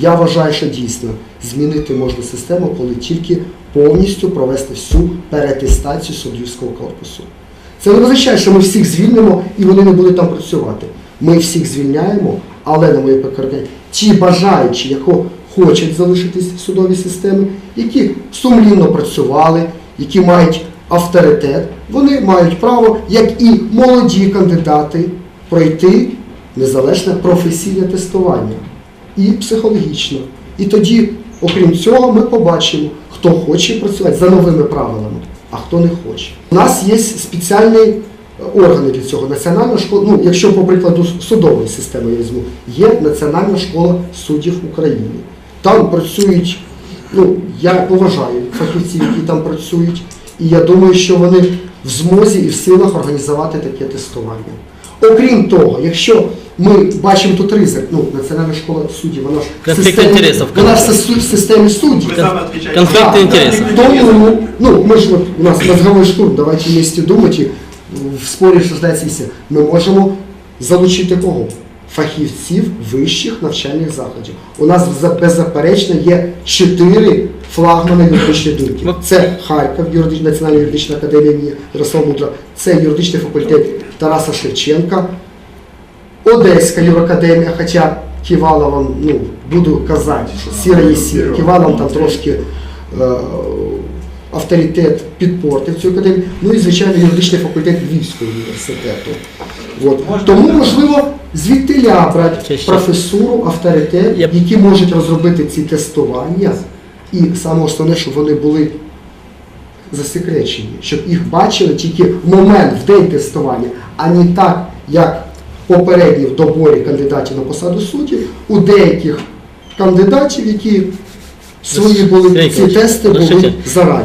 Я вважаю, що дійсно змінити можна систему, коли тільки повністю провести всю перетестацію суддівського корпусу. Це не означає, що ми всіх звільнимо і вони не будуть там працювати. Ми всіх звільняємо, але на моє переконання, ті бажаючі, які хочуть залишитись в судовій системі, які сумлінно працювали, які мають авторитет, вони мають право, як і молоді кандидати, пройти незалежне професійне тестування і психологічно. І тоді, окрім цього, ми побачимо, хто хоче працювати за новими правилами, а хто не хоче. У нас є спеціальні е, органи для цього. Національна школа, ну якщо по прикладу судової системи я візьму, є Національна школа суддів України. Там працюють, ну я поважаю фахівців, які там працюють, і я думаю, що вони в змозі і в силах організувати таке тестування. Окрім того, якщо ми бачимо тут ризик, ну Національна школа суддів, вона ж в Конфлікт системі- інтересів, вона ж в су- в системі суддів. Вы сами отвечаете. Конфликты Да. интересов. Тому, ну, мы же вот, у нас мозговой штурм, давайте вместе думать і в спорі рождається істина. Ми можемо залучити кого? Фахівців вищих навчальних закладів. У нас беззаперечно є чотири флагмани юридичної думки. Це Харків, юридична національна юридична академія імені Ярослава Мудра, це юридичний факультет Тараса Шевченка, Одеська юракадемія, хоча Ківаловом, ну, буду казати, що сіра є сіра. Ківалом там трошки е, авторитет підпортив цю академію. Ну і, звичайно, юридичний факультет Львівського університету. От. Тому, можливо, звідтиля брати професуру, авторитет, б- які можуть розробити ці тестування, і саме основне, щоб вони були засекречені, щоб їх бачили тільки в момент, в день тестування, а не так, як попередні в доборі кандидатів на посаду суддів, у деяких кандидатів, які свої були ці тести були Олексійович, зарані.